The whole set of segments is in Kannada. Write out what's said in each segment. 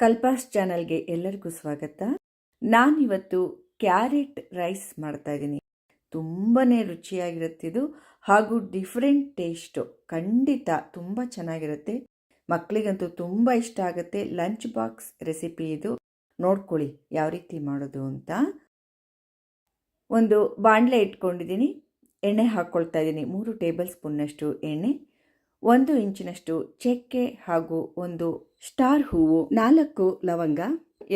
ಕಲ್ಪಾಸ್ ಚಾನಲ್ಗೆ ಎಲ್ಲರಿಗೂ ಸ್ವಾಗತ. ನಾನಿವತ್ತು ಕ್ಯಾರೆಟ್ ರೈಸ್ ಮಾಡ್ತಾ ಇದ್ದೀನಿ. ತುಂಬಾ ರುಚಿಯಾಗಿರುತ್ತಿದು ಹಾಗೂ ಡಿಫ್ರೆಂಟ್ ಟೇಸ್ಟು. ಖಂಡಿತ ತುಂಬ ಚೆನ್ನಾಗಿರುತ್ತೆ. ಮಕ್ಕಳಿಗಂತೂ ತುಂಬ ಇಷ್ಟ ಆಗುತ್ತೆ. ಲಂಚ್ ಬಾಕ್ಸ್ ರೆಸಿಪಿ ಇದು. ನೋಡ್ಕೊಳ್ಳಿ ಯಾವ ರೀತಿ ಮಾಡೋದು ಅಂತ. ಒಂದು ಬಾಣಲೆ ಇಟ್ಕೊಂಡಿದ್ದೀನಿ. ಎಣ್ಣೆ ಹಾಕ್ಕೊಳ್ತಾ ಇದ್ದೀನಿ. ಮೂರು ಟೇಬಲ್ ಸ್ಪೂನ್ನಷ್ಟು ಎಣ್ಣೆ. ಒಂದು ಇಂಚಿನಷ್ಟು ಚಕ್ಕೆ ಹಾಗೂ ಒಂದು ಸ್ಟಾರ್ ಹೂವು ನಾಲ್ಕು ಲವಂಗ,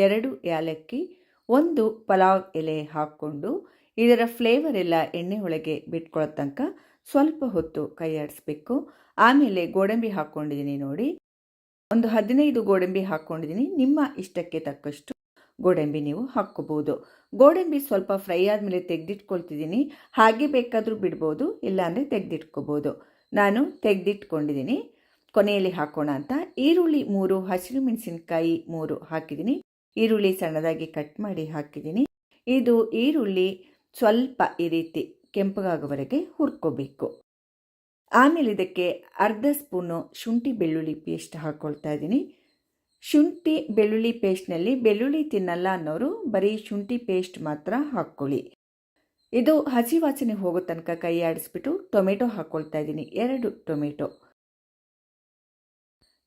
ಎರಡು ಏಲಕ್ಕಿ, ಒಂದು ಪಲಾವ್ ಎಲೆ ಹಾಕ್ಕೊಂಡು ಇದರ ಫ್ಲೇವರ್ ಎಲ್ಲ ಎಣ್ಣೆ ಒಳಗೆ ಬಿಟ್ಕೊಳ್ಳೋ ತನಕ ಸ್ವಲ್ಪ ಹೊತ್ತು ಕೈಯಾಡಿಸ್ಬೇಕು ಆಮೇಲೆ ಗೋಡಂಬಿ ಹಾಕ್ಕೊಂಡಿದ್ದೀನಿ ನೋಡಿ. ಒಂದು ಹದಿನೈದು ಗೋಡಂಬಿ ಹಾಕ್ಕೊಂಡಿದ್ದೀನಿ. ನಿಮ್ಮ ಇಷ್ಟಕ್ಕೆ ತಕ್ಕಷ್ಟು ಗೋಡಂಬಿ ನೀವು ಹಾಕ್ಕೋಬೋದು. ಗೋಡಂಬಿ ಸ್ವಲ್ಪ ಫ್ರೈ ಆದಮೇಲೆ ತೆಗೆದಿಟ್ಕೊಳ್ತಿದ್ದೀನಿ. ಹಾಗೆ ಬೇಕಾದರೂ ಬಿಡ್ಬೋದು, ಇಲ್ಲಾಂದರೆ ತೆಗೆದಿಟ್ಕೋಬೋದು. ನಾನು ತೆಗೆದಿಟ್ಕೊಂಡಿದ್ದೀನಿ. ಕೊನೆಯಲ್ಲಿ ಹಾಕೋಣ ಅಂತ. ಈರುಳ್ಳಿ ಮೂರು, ಹಸಿರು ಮೆಣಸಿನಕಾಯಿ ಮೂರು ಹಾಕಿದ್ದೀನಿ. ಈರುಳ್ಳಿ ಸಣ್ಣದಾಗಿ ಕಟ್ ಮಾಡಿ ಹಾಕಿದ್ದೀನಿ. ಇದು ಈರುಳ್ಳಿ ಸ್ವಲ್ಪ ಈ ರೀತಿ ಕೆಂಪಗಾಗುವವರೆಗೆ ಹುರ್ಕೋಬೇಕು. ಆಮೇಲೆ ಇದಕ್ಕೆ ಅರ್ಧ ಸ್ಪೂನು ಶುಂಠಿ ಬೆಳ್ಳುಳ್ಳಿ ಪೇಸ್ಟ್ ಹಾಕ್ಕೊಳ್ತಾ ಇದ್ದೀನಿ. ಶುಂಠಿ ಬೆಳ್ಳುಳ್ಳಿ ಪೇಸ್ಟ್ನಲ್ಲಿ ಬೆಳ್ಳುಳ್ಳಿ ತಿನ್ನಲ್ಲ ಅನ್ನೋರು ಬರೀ ಶುಂಠಿ ಪೇಸ್ಟ್ ಮಾತ್ರ ಹಾಕ್ಕೊಳ್ಳಿ. ಇದು ಹಸಿ ವಾಸನೆ ಹೋಗೋ ತನಕ ಕೈ ಆಡಿಸ್ಬಿಟ್ಟು ಟೊಮೆಟೊ ಹಾಕ್ಕೊಳ್ತಾ ಇದ್ದೀನಿ. ಎರಡು ಟೊಮೆಟೊ.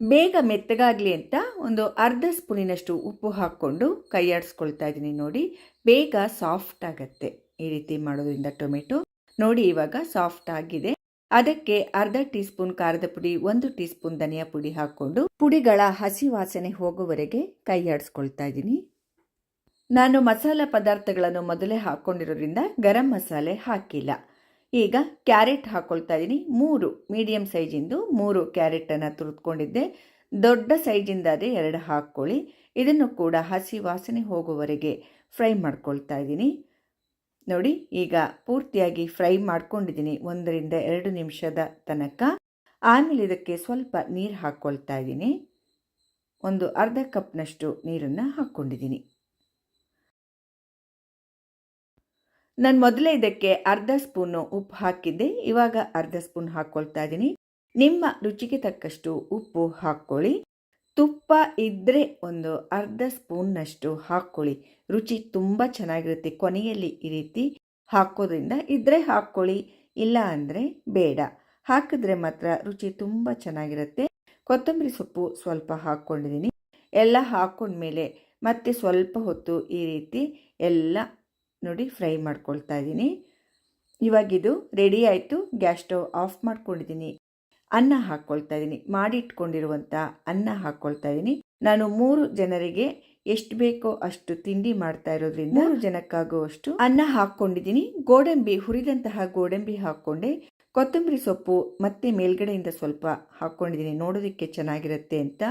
ಬೇಗ ಮೆತ್ತಗಾಗಲಿ ಅಂತ ಒಂದು ಅರ್ಧ ಸ್ಪೂನಿನಷ್ಟು ಉಪ್ಪು ಹಾಕ್ಕೊಂಡು ಕೈಯಾಡಿಸ್ಕೊಳ್ತಾ ಇದ್ದೀನಿ ನೋಡಿ. ಬೇಗ ಸಾಫ್ಟ್ ಆಗತ್ತೆ ಈ ರೀತಿ ಮಾಡೋದ್ರಿಂದ ಟೊಮೆಟೊ. ನೋಡಿ ಇವಾಗ ಸಾಫ್ಟ್ ಆಗಿದೆ. ಅದಕ್ಕೆ ಅರ್ಧ ಟೀ ಸ್ಪೂನ್ ಖಾರದ ಪುಡಿ, ಒಂದು ಟೀ ಸ್ಪೂನ್ ಧನಿಯಾ ಪುಡಿ ಹಾಕ್ಕೊಂಡು ಪುಡಿಗಳ ಹಸಿ ವಾಸನೆ ಹೋಗುವವರೆಗೆ ಕೈಯಾಡಿಸ್ಕೊಳ್ತಾ ಇದ್ದೀನಿ. ನಾನು ಮಸಾಲ ಪದಾರ್ಥಗಳನ್ನು ಮೊದಲೇ ಹಾಕ್ಕೊಂಡಿರೋದ್ರಿಂದ ಗರಂ ಮಸಾಲೆ ಹಾಕಿಲ್ಲ. ಈಗ ಕ್ಯಾರೆಟ್ ಹಾಕ್ಕೊಳ್ತಾ ಇದ್ದೀನಿ. ಮೂರು ಮೀಡಿಯಂ ಸೈಜಿಂದು ಮೂರು ಕ್ಯಾರೆಟನ್ನು ತುರಿದುಕೊಂಡಿದ್ದೆ. ದೊಡ್ಡ ಸೈಜಿಂದಾದರೆ ಎರಡು ಹಾಕ್ಕೊಳ್ಳಿ. ಇದನ್ನು ಕೂಡ ಹಸಿ ವಾಸನೆ ಹೋಗುವವರೆಗೆ ಫ್ರೈ ಮಾಡ್ಕೊಳ್ತಾ ಇದ್ದೀನಿ. ನೋಡಿ, ಈಗ ಪೂರ್ತಿಯಾಗಿ ಫ್ರೈ ಮಾಡ್ಕೊಂಡಿದ್ದೀನಿ ಒಂದರಿಂದ ಎರಡು ನಿಮಿಷದ ತನಕ. ಆಮೇಲೆ ಇದಕ್ಕೆ ಸ್ವಲ್ಪ ನೀರು ಹಾಕ್ಕೊಳ್ತಾ ಇದ್ದೀನಿ. ಒಂದು ಅರ್ಧ ಕಪ್ನಷ್ಟು ನೀರನ್ನು ಹಾಕ್ಕೊಂಡಿದ್ದೀನಿ ನಾನು ಮೊದಲೇ ಇದಕ್ಕೆ ಅರ್ಧ ಸ್ಪೂನು ಉಪ್ಪು ಹಾಕಿದ್ದೆ. ಇವಾಗ ಅರ್ಧ ಸ್ಪೂನ್ ಹಾಕ್ಕೊಳ್ತಾ ಇದ್ದೀನಿ. ನಿಮ್ಮ ರುಚಿಗೆ ತಕ್ಕಷ್ಟು ಉಪ್ಪು ಹಾಕ್ಕೊಳ್ಳಿ. ತುಪ್ಪ ಇದ್ದರೆ ಒಂದು ಅರ್ಧ ಸ್ಪೂನ್ನಷ್ಟು ಹಾಕ್ಕೊಳ್ಳಿ. ರುಚಿ ತುಂಬ ಚೆನ್ನಾಗಿರುತ್ತೆ. ಕೊನೆಯಲ್ಲಿ ಈ ರೀತಿ ಹಾಕೋದ್ರಿಂದ ಇದ್ದರೆ ಹಾಕ್ಕೊಳ್ಳಿ, ಇಲ್ಲ ಅಂದರೆ ಬೇಡ. ಹಾಕಿದ್ರೆ ಮಾತ್ರ ರುಚಿ ತುಂಬ ಚೆನ್ನಾಗಿರುತ್ತೆ. ಕೊತ್ತಂಬರಿ ಸೊಪ್ಪು ಸ್ವಲ್ಪ ಹಾಕ್ಕೊಂಡಿದ್ದೀನಿ. ಎಲ್ಲ ಹಾಕ್ಕೊಂಡ್ಮೇಲೆ ಮತ್ತೆ ಸ್ವಲ್ಪ ಹೊತ್ತು ಈ ರೀತಿ ಎಲ್ಲ ನೋಡಿ ಫ್ರೈ ಮಾಡ್ಕೊಳ್ತಾ ಇದ್ದೀನಿ. ಇವಾಗಿದು ರೆಡಿ ಆಯಿತು. ಗ್ಯಾಸ್ ಸ್ಟವ್ ಆಫ್ ಮಾಡ್ಕೊಂಡಿದ್ದೀನಿ. ಅನ್ನ ಹಾಕ್ಕೊಳ್ತಾ ಇದ್ದೀನಿ. ಮಾಡಿಟ್ಕೊಂಡಿರುವಂಥ ಅನ್ನ ಹಾಕ್ಕೊಳ್ತಾ ಇದ್ದೀನಿ. ನಾನು ಮೂರು ಜನರಿಗೆ ಎಷ್ಟು ಬೇಕೋ ಅಷ್ಟು ತಿಂಡಿ ಮಾಡ್ತಾ ಇರೋದ್ರಿಂದ ಮೂರು ಜನಕ್ಕಾಗುವಷ್ಟು ಅನ್ನ ಹಾಕ್ಕೊಂಡಿದ್ದೀನಿ ಗೋಡಂಬಿ, ಹುರಿದಂತಹ ಗೋಡಂಬಿ ಹಾಕ್ಕೊಂಡೆ. ಕೊತ್ತಂಬರಿ ಸೊಪ್ಪು ಮತ್ತೆ ಮೇಲ್ಗಡೆಯಿಂದ ಸ್ವಲ್ಪ ಹಾಕ್ಕೊಂಡಿದ್ದೀನಿ ನೋಡೋದಕ್ಕೆ ಚೆನ್ನಾಗಿರುತ್ತೆ ಅಂತ.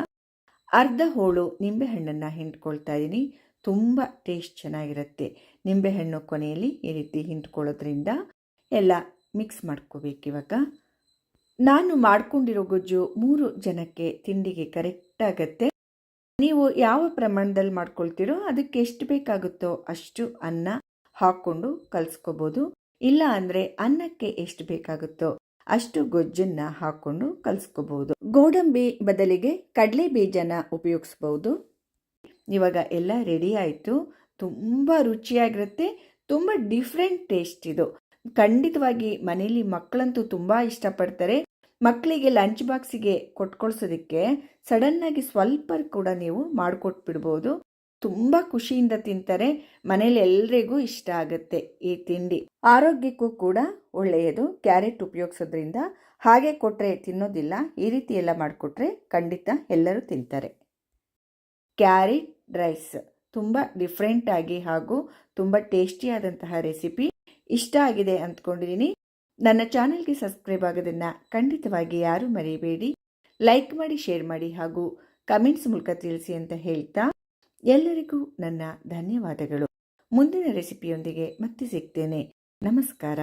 ಅರ್ಧ ಹೋಳು ನಿಂಬೆಹಣ್ಣನ್ನು ಹಿಂಡ್ಕೊಳ್ತಾ ಇದ್ದೀನಿ. ತುಂಬ ಟೇಸ್ಟ್ ಚೆನ್ನಾಗಿರುತ್ತೆ. ನಿಂಬೆಹಣ್ಣು ಕೊನೆಯಲ್ಲಿ ಈ ರೀತಿ ಹಿಂಡ್ಕೊಳ್ಳೋದ್ರಿಂದ ಎಲ್ಲ ಮಿಕ್ಸ್ ಮಾಡ್ಕೋಬೇಕು ಇವಾಗ. ನಾನು ಮಾಡ್ಕೊಂಡಿರೋ ಗೊಜ್ಜು ಮೂರು ಜನಕ್ಕೆ ತಿಂಡಿಗೆ ಕರೆಕ್ಟ್ ಆಗುತ್ತೆ. ನೀವು ಯಾವ ಪ್ರಮಾಣದಲ್ಲಿ ಮಾಡ್ಕೊಳ್ತೀರೋ ಅದಕ್ಕೆ ಎಷ್ಟು ಬೇಕಾಗುತ್ತೋ ಅಷ್ಟು ಅನ್ನ ಹಾಕ್ಕೊಂಡು ಕಲಿಸ್ಕೋಬೋದು. ಇಲ್ಲ ಅಂದರೆ ಅನ್ನಕ್ಕೆ ಎಷ್ಟು ಬೇಕಾಗುತ್ತೋ ಅಷ್ಟು ಗೊಜ್ಜನ್ನ ಹಾಕ್ಕೊಂಡು ಕಲಿಸ್ಕೋಬಹುದು ಗೋಡಂಬಿ ಬದಲಿಗೆ ಕಡಲೆ ಬೀಜನ ಉಪಯೋಗಿಸ್ಬೋದು. ಇವಾಗ ಎಲ್ಲ ರೆಡಿ ಆಯಿತು. ತುಂಬ ರುಚಿಯಾಗಿರುತ್ತೆ. ತುಂಬ ಡಿಫ್ರೆಂಟ್ ಟೇಸ್ಟ್ ಇದು. ಖಂಡಿತವಾಗಿ ಮನೇಲಿ ಮಕ್ಕಳಂತೂ ತುಂಬ ಇಷ್ಟಪಡ್ತಾರೆ. ಮಕ್ಕಳಿಗೆ ಲಂಚ್ ಬಾಕ್ಸಿಗೆ ಕೊಟ್ಕೊಳ್ಸೋದಕ್ಕೆ ಸಡನ್ನಾಗಿ ಸ್ವಲ್ಪ ಕೂಡ ನೀವು ಮಾಡಿಕೊಟ್ಬಿಡ್ಬೋದು. ತುಂಬ ಖುಷಿಯಿಂದ ತಿಂತಾರೆ. ಮನೇಲಿ ಎಲ್ರಿಗೂ ಇಷ್ಟ ಆಗುತ್ತೆ ಈ ತಿಂಡಿ. ಆರೋಗ್ಯಕ್ಕೂ ಕೂಡ ಒಳ್ಳೆಯದು. ಕ್ಯಾರೆಟ್ ಉಪಯೋಗಿಸೋದ್ರಿಂದ ಹಾಗೆ ಕೊಟ್ಟರೆ ತಿನ್ನೋದಿಲ್ಲ. ಈ ರೀತಿ ಎಲ್ಲ ಮಾಡಿಕೊಟ್ರೆ ಖಂಡಿತ ಎಲ್ಲರೂ ತಿಂತಾರೆ. ಕ್ಯಾರೆಟ್ ರೈಸ್ ತುಂಬ ಡಿಫ್ರೆಂಟಾಗಿ ಹಾಗೂ ತುಂಬ ಟೇಸ್ಟಿಯಾದಂತಹ ರೆಸಿಪಿ ಇಷ್ಟ ಆಗಿದೆ ಅಂದ್ಕೊಂಡಿದ್ದೀನಿ ನನ್ನ ಚಾನೆಲ್ಗೆ ಸಬ್ಸ್ಕ್ರೈಬ್ ಆಗೋದನ್ನು ಖಂಡಿತವಾಗಿ ಯಾರೂ ಮರೆಯಬೇಡಿ ಲೈಕ್ ಮಾಡಿ ಶೇರ್ ಮಾಡಿ ಹಾಗೂ ಕಮೆಂಟ್ಸ್ ಮೂಲಕ ತಿಳಿಸಿ ಅಂತ ಹೇಳ್ತಾ ಎಲ್ಲರಿಗೂ ನನ್ನ ಧನ್ಯವಾದಗಳು. ಮುಂದಿನ ರೆಸಿಪಿಯೊಂದಿಗೆ ಮತ್ತೆ ಸಿಗ್ತೇನೆ. ನಮಸ್ಕಾರ.